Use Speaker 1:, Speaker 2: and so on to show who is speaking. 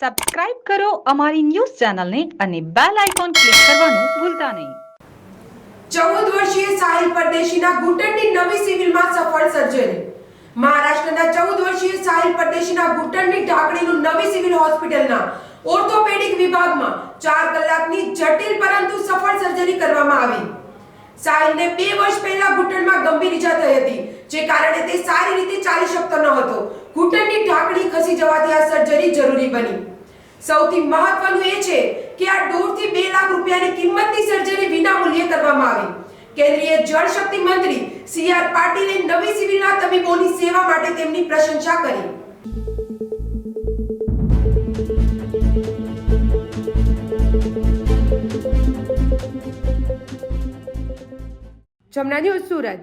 Speaker 1: Subscribe કરો અમારી news ચેનલને અને બેલ આઇકોન ક્લિક કરવાનું ભૂલતા નહીં.
Speaker 2: ચૌદ વર્ષીય સાહિલ પરદેશીના ઘૂંટણની નવી સિવિલમાં સફળ સર્જરી મહારાષ્ટ્રના ચૌદ વર્ષીય સાહિલ પરદેશીના ઘૂંટણની ઢાંકણીનું નવી સિવિલ હોસ્પિટલના ઓર્થોપેડિક વિભાગમાં ચાર કલાકની જટિલ પરંતુ સફળ સર્જરી કરવામાં આવી. સાહિલને બે વર્ષ પહેલા ઘૂંટણમાં ગંભીર ઈજા થઈ હતી, જે કારણે તે સારી રીતે ચાલી શકતો ન હતો. ઢાંકણી જવાથી આ સર્જરી જરૂરી બની. સૌથી મહત્વનું એ છે કે આ દોઢથી બે લાખ રૂપિયાની કિંમતની સર્જરી વિના મૂલ્યે કરવામાં આવી. કેન્દ્રીય જળ શક્તિ મંત્રી સી આર પાટીલે નવી સિવિલના તબીબોની સેવા માટે તેમની પ્રશંસા કરી. જમના સુરત.